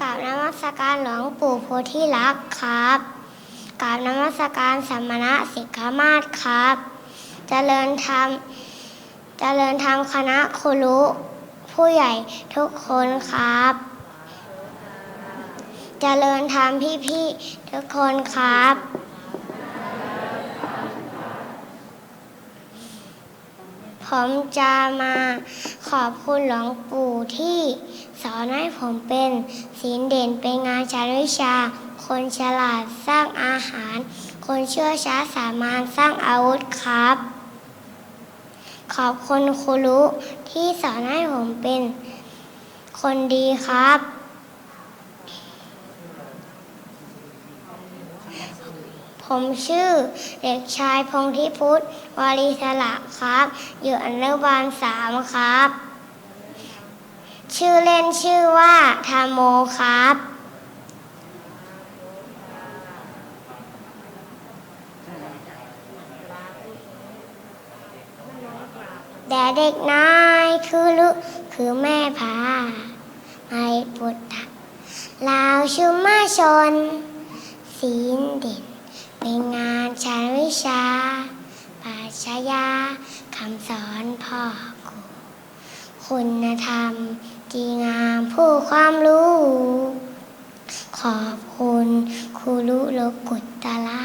กราบนมัสการหลวงปู่โพธิลักษ์ครับกราบนมัสการสมณะสิกขามาศครับเจริญธรรมเจริญธรรมคณะครูรุผู้ใหญ่ทุกคนครับเจริญธรรมพี่ๆทุกคนครับผมจะมา ขอบคุณหลวงปู่ที่สอนให้ผมเป็นศีลเด่นเป็นงานชาวิชา คนฉลาดสร้างอาหาร คนเชื่อช้าสามารถสร้างอาวุธครับ ขอบคุณครูที่สอนให้ผมเป็นคนดีครับ ผมชื่อเด็กชายพงธิพุทธวารีสละครับ อยู่อนุบาลสามครับ ชื่อเล่นชื่อว่าธามโมครับแต่เด็กน้อยคือลุคือแม่พาไม่ปุตตะลาวชุมมาชน ศีลเด่น เป็นงานชั้นวิชาปราชญาคำสอนพ่อครูคุณธรรมดีงามผู้ความรู้ ขอบคุณครูรุโลกุตตะลา